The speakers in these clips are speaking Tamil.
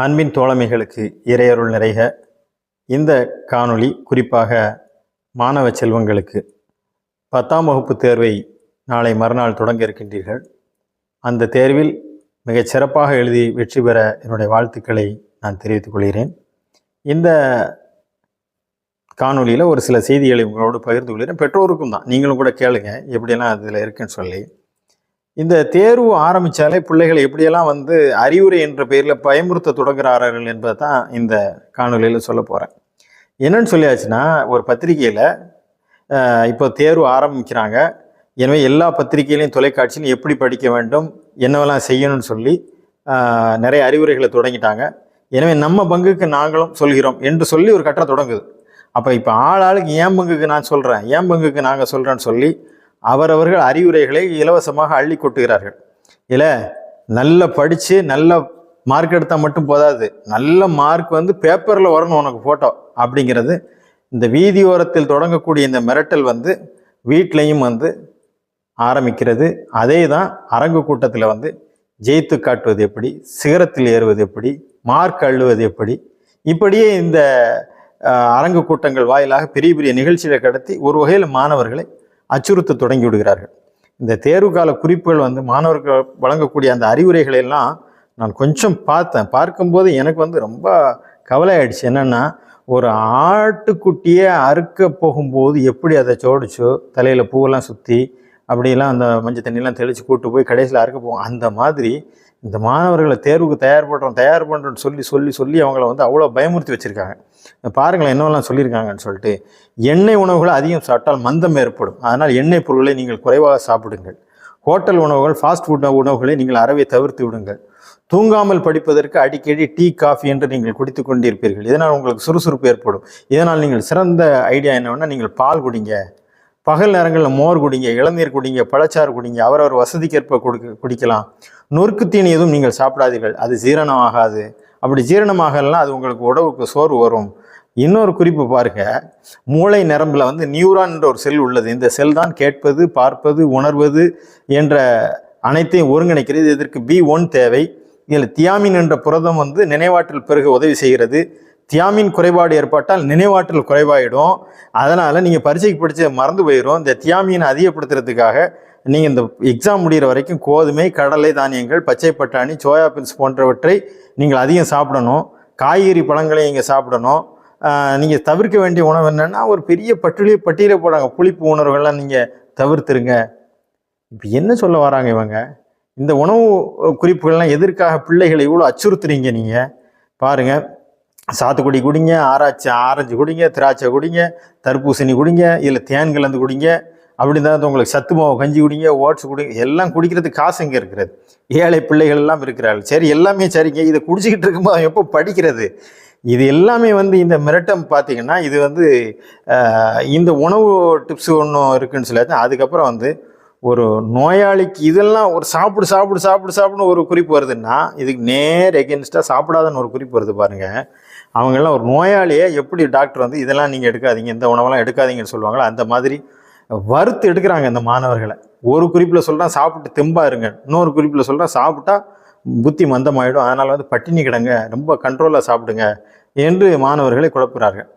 அன்பின் தோழமைகளுக்கு இறையருள் நிறைக. இந்த காணொளி குறிப்பாக மாணவ செல்வங்களுக்கு பத்தாம் வகுப்பு தேர்வை நாளை மறுநாள் தொடங்க இருக்கின்றீர்கள். அந்த தேர்வில் மிகச் சிறப்பாக எழுதி வெற்றி பெற என்னுடைய வாழ்த்துக்களை நான் தெரிவித்துக் கொள்கிறேன். இந்த காணொளியில் ஒரு சில செய்திகளை உங்களோடு பகிர்ந்து கொள்கிறேன். பெற்றோருக்கும் தான். நீங்களும் கூட கேளுங்க. எப்படியெல்லாம் அதில் இருக்குன்னு சொல்லி. இந்த தேர்வு ஆரம்பித்தாலே பிள்ளைகள் எப்படியெல்லாம் வந்து அறிவுரை என்ற பெயரில் பயமுறுத்த தொடங்குகிறார்கள் என்பதை தான் இந்த காணொலியில் சொல்ல போகிறேன் என்னன்னு சொல்லியாச்சுன்னா ஒரு பத்திரிகையில் இப்போ தேர்வு ஆரம்பிக்கிறாங்க. எனவே எல்லா பத்திரிகையிலையும் தொலைக்காட்சியிலும் எப்படி படிக்க வேண்டும் என்னவெல்லாம் செய்யணும்னு சொல்லி நிறைய அறிவுரைகளை தொடங்கிட்டாங்க. எனவே நம்ம பங்குக்கு நாங்களும் சொல்கிறோம் என்று சொல்லி ஒரு கட்டம் தொடங்குது. அப்போ இப்போ ஆள் ஆளுக்கு ஏன் பங்குக்கு நான் சொல்கிறேன் ஏன் பங்குக்கு நாங்கள் சொல்கிறேன்னு சொல்லி அவரவர்கள் அறிவுரைகளை இலவசமாக அள்ளி கொட்டுகிறார்கள். இல்லை நல்ல படித்து நல்ல மார்க் எடுத்தால் மட்டும் போதாது. நல்ல மார்க் வந்து பேப்பரில் வரணும் உனக்கு ஃபோட்டோ அப்படிங்கிறது. இந்த வீதியோரத்தில் தொடங்கக்கூடிய இந்த மிரட்டல் வந்து வீட்லேயும் வந்து ஆரம்பிக்கிறது. அதே தான் அரங்கு கூட்டத்தில் வந்து ஜெயித்து காட்டுவது எப்படி சிகரத்தில் ஏறுவது எப்படி மார்க் அள்ளுவது எப்படி. இப்படியே இந்த அரங்கு கூட்டங்கள் வாயிலாக பெரிய பெரிய நிகழ்ச்சிகளை கடத்தி ஒரு வகையில் மாணவர்களை அச்சுறுத்த தொடங்கி விடுகிறார்கள். இந்த தேர்வு கால குறிப்புகள் வந்து மாணவர்கள் வழங்கக்கூடிய அந்த அறிவுரைகளை எல்லாம் நான் கொஞ்சம் பார்த்தேன். பார்க்கும்போது எனக்கு வந்து ரொம்ப கவலை ஆயிடுச்சு என்னென்னா ஒரு ஆட்டுக்குட்டியை அறுக்க போகும்போது எப்படி அதை சோடிச்சோ தலையில் பூவெல்லாம் சுற்றி அப்படியெல்லாம் அந்த மஞ்சள் தண்ணியெல்லாம் தெளித்து கூட்டு போய் கடைசியில் அறுக்க போவோம் அந்த மாதிரி இந்த மாணவர்களை தேர்வுக்கு தயார் பண்ணுறோம் தயார் பண்ணுறோன்னு சொல்லி சொல்லி சொல்லி அவங்கள வந்து அவ்வளோ பயமுறுத்தி வச்சுருக்காங்க. பாருங்களேன் என்னவெல்லாம் சொல்லியிருக்காங்கன்னு சொல்லிட்டு எண்ணெய் உணவுகளை அதிகம் சாப்பிட்டால் மந்தம் ஏற்படும். அதனால் எண்ணெய் பொருட்களை நீங்கள் குறைவாக சாப்பிடுங்கள். ஹோட்டல் உணவுகள் ஃபாஸ்ட் ஃபுட் உணவுகளை நீங்கள் அறவே தவிர்த்து விடுங்கள். தூங்காமல் படிப்பதற்கு அடிக்கடி டீ காஃபி என்று நீங்கள் குடித்து கொண்டிருப்பீர்கள். இதனால் உங்களுக்கு சுறுசுறுப்பு ஏற்படும். இதனால் நீங்கள் சிறந்த ஐடியா என்னவென்னா நீங்கள் பால் குடிங்க. பகல் நேரங்களில் மோர் குடிங்க இளநீர் குடிங்க பழச்சாறு குடிங்க அவரவர் வசதிக்கேற்ப கொடுக்க குடிக்கலாம். நொறுக்கு தீனி எதுவும் நீங்கள் சாப்பிடாதீர்கள். அது ஜீரணம் ஆகாது அப்படி ஜீரணமாகலாம் அது உங்களுக்கு உடவுக்கு சோறு வரும். இன்னொரு குறிப்பு பாருங்க. மூளை நரம்பில் வந்து நியூரான் என்ற ஒரு செல் உள்ளது. இந்த செல் தான் கேட்பது பார்ப்பது உணர்வது என்ற அனைத்தையும் ஒருங்கிணைக்கிறது. இதற்கு பி ஒன் தேவை. இதில் தியாமின் என்ற புரதம் வந்து நினைவாற்றல் பெருக உதவி செய்கிறது. தியாமின் குறைபாடு ஏற்பட்டால் நினைவாற்றல் குறைவாயிடும். அதனால் நீங்கள் பரீட்சைக்கு படித்து மறந்து போயிடும் இந்த தியாமினை அதிகப்படுத்துறதுக்காக நீங்கள் இந்த எக்ஸாம் முடிகிற வரைக்கும் கோதுமை கடலை தானியங்கள் பச்சை பட்டாணி சோயா பீன்ஸ் போன்றவற்றை நீங்கள் அதிகம் சாப்பிடணும். காய்கறி பழங்களை நீங்கள் சாப்பிடணும். நீங்கள் தவிர்க்க வேண்டிய உணவு என்னென்னா ஒரு பெரிய பட்டியலே பட்டியலே போடுறாங்க புளிப்பு உணர்வுகள்லாம் நீங்கள் தவிர்த்துருங்க. இப்போ என்ன சொல்ல வராங்க இவங்க? இந்த உணவு குறிப்புகள்லாம் எதற்காக பிள்ளைகளை இவ்வளோ அச்சுறுத்துறீங்க நீங்கள் பாருங்கள் சாத்துக்குடி குடிங்க ஆராய்ச்சி ஆரஞ்சு குடிங்க திராட்சை குடிங்க தர்பூசணி குடிங்க இதில் தேன் கலந்து குடிங்க அப்படி தான் உங்களுக்கு சத்து மாவு கஞ்சி குடிங்க ஓட்ஸ் குடிங்க எல்லாம் குடிக்கிறதுக்கு காசு இங்கே இருக்கிறது. ஏழை பிள்ளைகள் எல்லாம் இருக்கிறார்கள். சரி எல்லாமே சரிங்க. இதை குடிச்சிக்கிட்டு இருக்கும்போது அவன் எப்போ படிக்கிறது? இது எல்லாமே வந்து இந்த மிரட்டம் பார்த்தீங்கன்னா இது வந்து இந்த உணவு டிப்ஸ் ஒன்றும் இருக்குன்னு சொல்லி அதுக்கப்புறம் வந்து ஒரு நோயாளிக்கு இதெல்லாம் ஒரு சாப்பிடு சாப்பிடு சாப்பிடு சாப்பிடுன்னு ஒரு குறிப்பு வருதுன்னா இதுக்கு நேர் எகென்ஸ்டாக சாப்பிடாதன்னு ஒரு குறிப்பு வருது பாருங்கள் அவங்கெல்லாம் ஒரு நோயாளியை எப்படி டாக்டர் வந்து இதெல்லாம் நீங்கள் எடுக்காதீங்க இந்த உணவெல்லாம் எடுக்காதீங்கன்னு சொல்லுவாங்களோ அந்த மாதிரி வறுத்து எடுக்கிறாங்க இந்த மாணவர்களை. ஒரு குறிப்பில் சொல்கிறான் சாப்பிட்டு தெம்பா இருங்க இன்னொரு குறிப்பில் சொல்கிறான் சாப்பிட்டா புத்தி மந்தமாயிடும் அதனால் வந்து பட்டினி கிடங்க ரொம்ப கண்ட்ரோலாக சாப்பிடுங்க என்று மாணவர்களை குழப்புறார்கள்.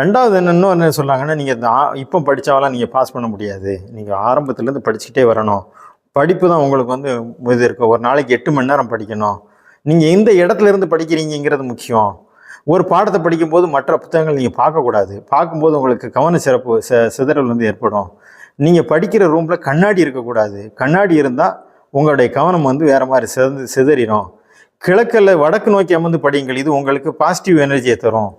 ரெண்டாவது என்னன்னு என்ன சொல்கிறாங்கன்னா நீங்கள் இந்த இப்போ படித்தாவெல்லாம் நீங்கள் பாஸ் பண்ண முடியாது. நீங்கள் ஆரம்பத்துலேருந்து படிச்சுக்கிட்டே வரணும். படிப்பு தான் உங்களுக்கு வந்து இது இருக்கும். ஒரு நாளைக்கு எட்டு மணி நேரம் படிக்கணும். நீங்கள் எந்த இடத்துல இருந்து படிக்கிறீங்கிறது முக்கியம். ஒரு பாடத்தை படிக்கும்போது மற்ற புத்தகங்கள் நீங்கள் பார்க்கக்கூடாது. பார்க்கும்போது உங்களுக்கு கவன சிறப்பு ச சிதறல் வந்து ஏற்படும். நீங்கள் படிக்கிற ரூமில் கண்ணாடி இருக்கக்கூடாது. கண்ணாடி இருந்தால் உங்களுடைய கவனம் வந்து வேறு மாதிரி சிதந்து சிதறிடும். கிழக்கில் வடக்கு நோக்கி அமர்ந்து படியுங்கள். இது உங்களுக்கு பாசிட்டிவ் எனர்ஜியை தரும்.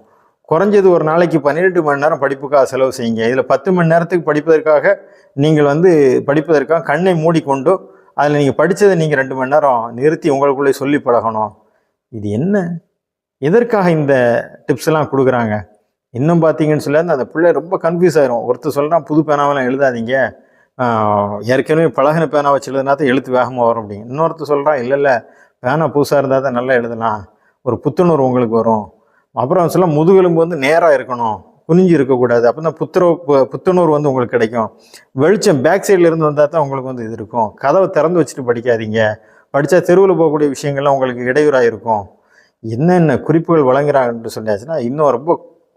குறைஞ்சது ஒரு நாளைக்கு பன்னிரெண்டு மணி நேரம் படிப்புக்காக செலவு செய்யுங்க. இதில் பத்து மணி நேரத்துக்கு படிப்பதற்காக நீங்கள் வந்து படிப்பதற்காக கண்ணை மூடிக்கொண்டு அதில் நீங்கள் படித்ததை நீங்கள் ரெண்டு மணி நேரம் நிறுத்தி உங்களுக்குள்ளே சொல்லி பழகணும். இது என்ன? எதற்காக இந்த டிப்ஸ் எல்லாம் கொடுக்குறாங்க? இன்னும் பார்த்தீங்கன்னு சொல்லி அந்த பிள்ளை ரொம்ப கன்ஃபியூஸ் ஆயிரும். ஒருத்தர் சொல்கிறான் புது பேனாவெல்லாம் எழுதாதீங்க. ஏற்கனவே பழகின பேனா வச்சு எழுதுனா தான் எழுத்து வேகமாக வரும் அப்படிங்க இன்னொருத்தர் சொல்கிறான் இல்லை இல்லை பேனா புதுசாக இருந்தால் தான் நல்லா எழுதலாம். ஒரு புத்துணர்வு உங்களுக்கு வரும். அப்புறம் சொல்ல முதுகெலும்பு வந்து நேராக இருக்கணும். குனிஞ்சு இருக்கக்கூடாது. அப்போ தான் புத்துணர்வு பு- புத்துணர்வு வந்து உங்களுக்கு கிடைக்கும். வெளிச்சம் பேக் சைடில் இருந்து வந்தால் தான் உங்களுக்கு வந்து இது இருக்கும். கதவை திறந்து வச்சுட்டு படிக்காதீங்க. படித்தா தெருவில் போகக்கூடிய விஷயங்கள்லாம் உங்களுக்கு இடையூறாக இருக்கும். என்னென்ன குறிப்புகள் வழங்குறாங்கன்னு சொன்னாச்சுன்னா இன்னும் ரொம்ப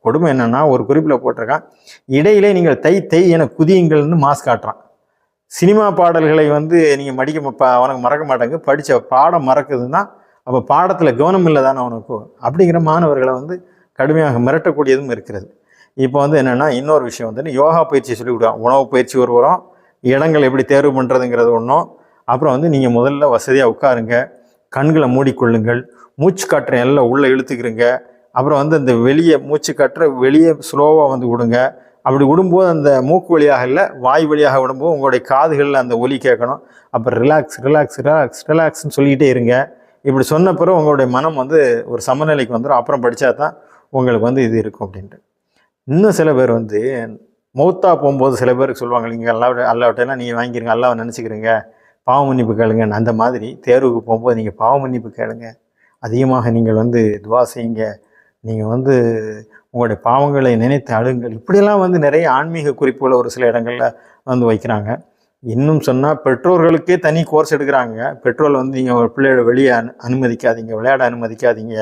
கொடுமை என்னன்னா ஒரு குறிப்பில் போட்டிருக்கான் இடையிலே நீங்கள் தை தை என குதியுங்கள்னு மாஸ் காட்டுறான். சினிமா பாடல்களை வந்து நீங்கள் மடிக்க அவனுக்கு மறக்க மாட்டாங்க. படித்த பாடம் மறக்குதுன்னா அப்போ பாடத்தில் கவனம் இல்லை தானே அவனுக்கு? அப்படிங்கிற மாணவர்களை வந்து கடுமையாக மிரட்டக்கூடியதும் இருக்கிறது. இப்போ வந்து என்னென்னா இன்னொரு விஷயம் வந்து யோகா பயிற்சி சொல்லி கொடுக்குறான். உணவு பயிற்சி ஒரு இடங்கள் எப்படி தேர்வு பண்ணுறதுங்கிறது ஒன்றும் அப்புறம் வந்து நீங்கள் முதல்ல வசதியாக உட்காருங்க. கண்களை மூடிக்கொள்ளுங்கள். மூச்சு காற்றை எல்லாம் உள்ளே இழுத்துக்கிறங்க. அப்புறம் வந்து அந்த வெளியே மூச்சு காற்றை வெளியே ஸ்லோவாக வந்து விடுங்க. அப்படி விடும்போது அந்த மூக்கு வழியாக இல்லை வாய் வழியாக விடும்போது உங்களுடைய காதுகளில் அந்த ஒலி கேட்கணும். அப்புறம் ரிலாக்ஸ் ரிலாக்ஸ் ரிலாக்ஸ் ரிலாக்ஸ்னு சொல்லிக்கிட்டே இருங்க. இப்படி சொன்ன பிறகு உங்களுடைய மனம் வந்து ஒரு சமநிலைக்கு வந்துடும். அப்புறம் படித்தா தான் உங்களுக்கு வந்து இது இருக்கும் அப்படின்ட்டு. இன்னும் சில பேர் வந்து மௌத்தா போகும்போது சில பேருக்கு சொல்லுவாங்க நீங்கள் அல்லா அல்லாவிட்டெல்லாம் நீங்கள் வாங்கிக்கிறீங்க அல்லாவை நினச்சிக்கிறீங்க. பாவ மன்னிப்பு கேளுங்கன்னு. அந்த மாதிரி தேர்வுக்கு போகும்போது நீங்கள் பாவ மன்னிப்பு கேளுங்க. அதிகமாக நீங்கள் வந்து துவா செய்யுங்க. நீங்கள் வந்து உங்களுடைய பாவங்களை நினைத்து அழுங்கள். இப்படியெல்லாம் வந்து நிறைய ஆன்மீக குறிப்புகளை ஒரு சில இடங்களில் வந்து வைக்கிறாங்க. இன்னும் சொன்னால் பெற்றோர்களுக்கே தனி கோர்ஸ் எடுக்கிறாங்க. பெட்ரோல் வந்து நீங்கள் ஒரு பிள்ளையோட வெளியே அனு அனுமதிக்காதீங்க விளையாட அனுமதிக்காதீங்க.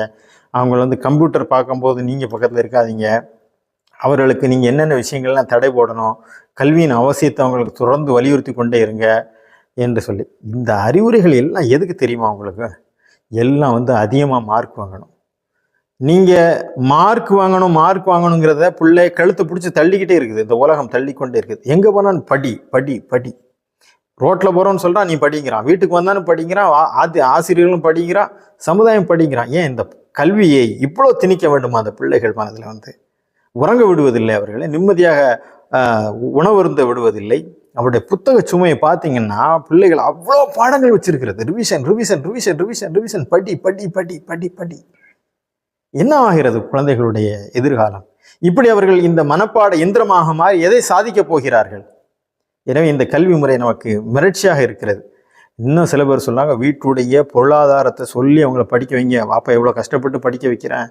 அவங்கள வந்து கம்ப்யூட்டர் பார்க்கும்போது நீங்கள் பக்கத்தில் இருக்காதீங்க. அவர்களுக்கு நீங்கள் என்னென்ன விஷயங்கள்லாம் தடை போடணும் கல்வியின் அவசியத்தை அவங்களுக்கு தொடர்ந்து வலியுறுத்தி கொண்டே இருங்க என்று சொல்லி. இந்த அறிவுரைகள் எல்லாம் எதுக்கு தெரியுமா உங்களுக்கு? எல்லாம் வந்து அதிகமாக மார்க் வாங்கணும். நீங்கள் மார்க் வாங்கணும் மார்க் வாங்கணுங்கிறத பிள்ளை கழுத்தை பிடிச்சி தள்ளிக்கிட்டே இருக்குது. இந்த உலகம் தள்ளிக்கொண்டே இருக்குது. எங்கே போனாலும் படி படி படி. ரோட்டில் போகிறோன்னு சொல்கிறான் நீ படிங்கிறான். வீட்டுக்கு வந்தாலும் படிங்கிறான் ஆதி ஆசிரியர்களும் படிக்கிறான் சமுதாயம் படிக்கிறான் ஏன் இந்த கல்வியை இவ்வளோ திணிக்க வேண்டுமா அந்த பிள்ளைகள் மனதில் வந்து? உறங்க விடுவதில்லை அவர்களை. நிம்மதியாக உணவருந்த விடுவதில்லை. அவருடைய புத்தக சுமையை பார்த்தீங்கன்னா பிள்ளைகள் அவ்வளோ பாடங்கள் வச்சிருக்கிறது. Revision revision revision revision revision படி படி படி படி படி. என்ன ஆகிறது குழந்தைகளுடைய எதிர்காலம்? இப்படி அவர்கள் இந்த மனப்பாட எந்திரமாக மாறி எதை சாதிக்கப் போகிறார்கள்? எனவே இந்த கல்வி முறை நமக்கு மிரட்சியாக இருக்கிறது. இன்னும் சில பேர் சொன்னாங்க வீட்டுடைய பொருளாதாரத்தை சொல்லி அவங்கள படிக்க வைங்க. வாப்பா எவ்வளோ கஷ்டப்பட்டு படிக்க வைக்கிறேன்?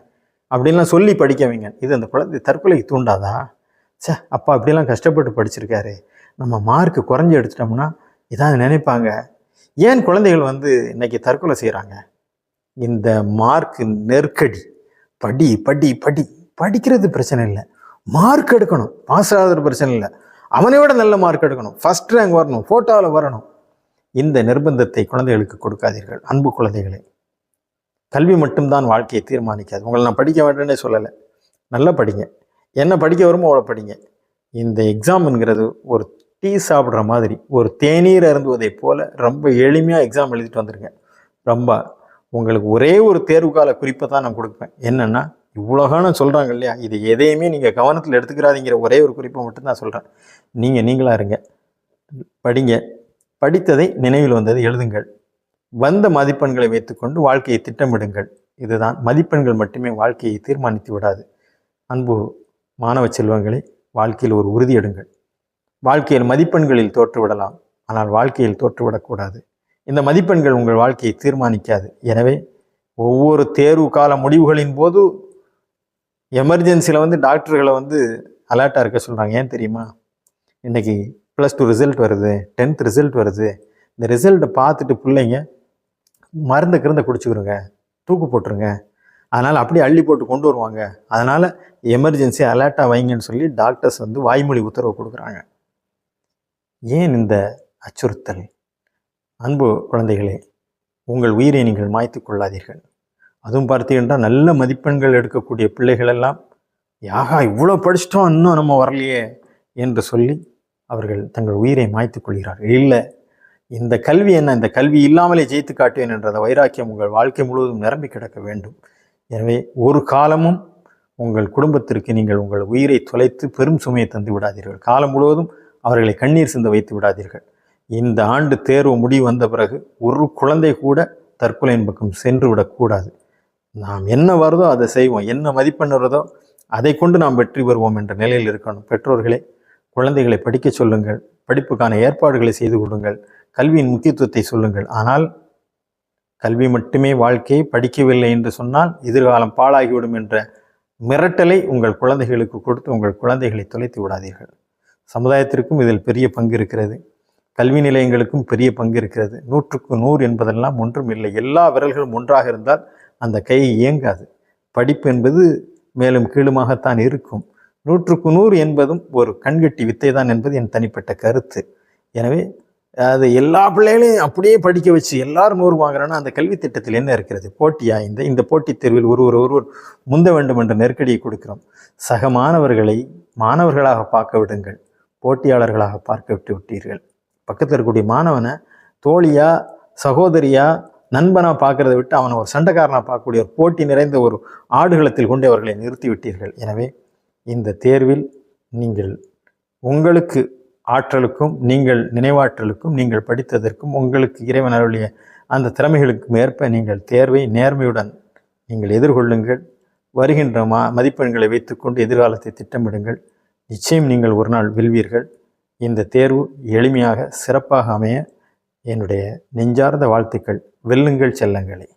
அப்படின்லாம் சொல்லி படிக்க வைங்க. இது அந்த குழந்தை தற்கொலைக்கு தூண்டாதா? சே அப்பா அப்படிலாம் கஷ்டப்பட்டு படிச்சிருக்காரு. நம்ம மார்க்கு குறைஞ்சி எடுத்துட்டோம்னா இதான் நினைப்பாங்க. ஏன் குழந்தைகள் வந்து இன்றைக்கி தற்கொலை செய்கிறாங்க இந்த மார்க் நெருக்கடி படி படி படி படிக்கிறது பிரச்சனை இல்லை. மார்க் எடுக்கணும் பாஸ் ஆகிறது பிரச்சனை இல்லை. அவனை விட நல்ல மார்க் எடுக்கணும் ஃபர்ஸ்ட் ரேங்க் வரணும் ஃபோட்டோவில் வரணும். இந்த நிர்பந்தத்தை குழந்தைகளுக்கு கொடுக்காதீர்கள் அன்பு குழந்தைகளே. கல்வி மட்டும்தான் வாழ்க்கையை தீர்மானிக்காது. உங்களை நான் படிக்க வேண்டேனே சொல்லலை. நல்லா படிங்க. என்ன படிக்க வருமோ அவ்வளோ படிங்க. இந்த எக்ஸாம்ங்கிறது ஒரு டீ சாப்பிட்ற மாதிரி ஒரு தேநீர் அருந்துவதை போல் ரொம்ப எளிமையாக எக்ஸாம் எழுதிட்டு வந்துருங்க. ரொம்ப உங்களுக்கு ஒரே ஒரு தேர்வு கால குறிப்பை தான் நான் கொடுப்பேன். என்னென்னா இவ்வளோகான சொல்கிறாங்க இல்லையா? இது எதையுமே நீங்கள் கவனத்தில் எடுத்துக்கிறாதீங்கிற ஒரே ஒரு குறிப்பை மட்டும்தான் சொல்கிறேன் நீங்கள் நீங்களாக இருங்க. படிங்க. படித்ததை நினைவில் வந்ததை எழுதுங்கள். வந்த மதிப்பெண்களை வைத்துக்கொண்டு வாழ்க்கையை திட்டமிடுங்கள். இதுதான் மதிப்பெண்கள் மட்டுமே வாழ்க்கையை தீர்மானித்து விடாது. அன்பு மாணவ செல்வங்களை வாழ்க்கையில் ஒரு உறுதி எடுங்கள். வாழ்க்கையில் மதிப்பெண்களில் தோற்றுவிடலாம். ஆனால் வாழ்க்கையில் தோற்றுவிடக்கூடாது. இந்த மதிப்பெண்கள் உங்கள் வாழ்க்கையை தீர்மானிக்காது. எனவே ஒவ்வொரு தேர்வு கால முடிவுகளின் போது எமர்ஜென்சியில் வந்து டாக்டர்களை வந்து அலர்ட்டாக இருக்க சொல்கிறாங்க ஏன் தெரியுமா? இன்றைக்கி ப்ளஸ் டூ ரிசல்ட் வருது டென்த் ரிசல்ட் வருது. இந்த ரிசல்ட்டை பார்த்துட்டு பிள்ளைங்க மருந்து கிருந்த குடிச்சுக்கிறோங்க தூக்கு போட்டுருங்க. அதனால் அப்படியே அள்ளி போட்டு கொண்டு வருவாங்க. அதனால் எமர்ஜென்சி அலர்ட்டாக வைங்கன்னு சொல்லி டாக்டர்ஸ் வந்து வாய்மொழி உத்தரவு கொடுக்குறாங்க. ஏன் இந்த அச்சுறுத்தல்? அன்பு குழந்தைகளே உங்கள் உயிரை நீங்கள் மாய்த்து கொள்ளாதீர்கள். அதுவும் பார்த்தீங்கன்னா நல்ல மதிப்பெண்கள் எடுக்கக்கூடிய பிள்ளைகளெல்லாம் யாகா இவ்வளோ படிச்சிட்டோம் இன்னும் நம்ம வரலையே என்று சொல்லி அவர்கள் தங்கள் உயிரை மாய்த்து கொள்கிறார்கள் இல்லை இந்த கல்வி என்ன? இந்த கல்வி இல்லாமலே ஜெயித்து காட்டுவேன் என்ற அந்த வைராக்கியம் உங்கள் வாழ்க்கை முழுவதும் நிரம்பி கிடக்க வேண்டும். எனவே ஒரு காலமும் உங்கள் குடும்பத்திற்கு நீங்கள் உங்கள் உயிரை தொலைத்து பெரும் சுமையை தந்து விடாதீர்கள். காலம் முழுவதும் அவர்களை கண்ணீர் சிந்த வைத்து விடாதீர்கள். இந்த ஆண்டு தேர்வு முடிவு வந்த பிறகு ஒரு குழந்தை கூட தற்கொலையின் பக்கம் சென்று விடக்கூடாது நாம் என்ன வருதோ அதை செய்வோம். என்ன மதிப்பெண் வருதோ அதை கொண்டு நாம் வெற்றி பெறுவோம் என்ற நிலையில் இருக்கணும். பெற்றோர்களே குழந்தைகளை படிக்கச் சொல்லுங்கள். படிப்புக்கான ஏற்பாடுகளை செய்து கொடுங்கள். கல்வியின் முக்கியத்துவத்தை சொல்லுங்கள். ஆனால் கல்வி மட்டுமே வாழ்க்கையை படிக்கவில்லை என்று சொன்னால் எதிர்காலம் பாழாகிவிடும் என்ற மிரட்டலை உங்கள் குழந்தைகளுக்கு கொடுத்து உங்கள் குழந்தைகளை தொலைத்து விடாதீர்கள். சமுதாயத்திற்கும் இதில் பெரிய பங்கு இருக்கிறது. கல்வி நிலையங்களுக்கும் பெரிய பங்கு இருக்கிறது. நூற்றுக்கு நூறு என்பதெல்லாம் ஒன்றும் இல்லை. எல்லா விரல்களும் ஒன்றாக இருந்தால் அந்த கை இயங்காது. படிப்பு என்பது மேலும் கீழுமாகத்தான் இருக்கும். நூற்றுக்கு நூறு என்பதும் ஒரு கண்கட்டி வித்தை தான் என்பது என் தனிப்பட்ட கருத்து. எனவே அது எல்லா பிள்ளைகளையும் அப்படியே படிக்க வச்சு எல்லாரும் நூறு வாங்குறோன்னா அந்த கல்வி திட்டத்தில் என்ன இருக்கிறது? போட்டியா இந்த? இந்த போட்டித் தேர்வில் ஒருவர் ஒருவர் முந்த வேண்டும் என்ற நெருக்கடியை கொடுக்கிறோம். சக மாணவர்களை மாணவர்களாக பார்க்க விடுங்கள். போட்டியாளர்களாக பார்க்க விட்டு விட்டீர்கள். பக்கத்தில் இருக்கக்கூடிய மாணவனை தோழியா சகோதரியா நண்பனாக பார்க்கறத விட்டு அவனை ஒரு சண்டைக்காரனாக பார்க்கக்கூடிய ஒரு போட்டி நிறைந்த ஒரு ஆடுகளத்தில் கொண்டு அவர்களை நிறுத்தி விட்டீர்கள். எனவே இந்த தேர்வில் நீங்கள் உங்களுக்கு ஆற்றலுக்கும் நீங்கள் நினைவாற்றலுக்கும் நீங்கள் படித்ததற்கும் உங்களுக்கு இறைவன் அருளிய அந்த திறமைகளுக்கும் ஏற்ப நீங்கள் தேர்வை நேர்மையுடன் நீங்கள் எதிர்கொள்ளுங்கள். வருகின்ற மா மதிப்பெண்களை வைத்துக்கொண்டு எதிர்காலத்தை திட்டமிடுங்கள். நிச்சயம் நீங்கள் ஒரு நாள் வெல்வீர்கள். இந்த தேர்வு எளிமையாக சிறப்பாக அமைய என்னுடைய நெஞ்சார்ந்த வாழ்த்துக்கள். வெல்லுங்கள் செல்லங்களே.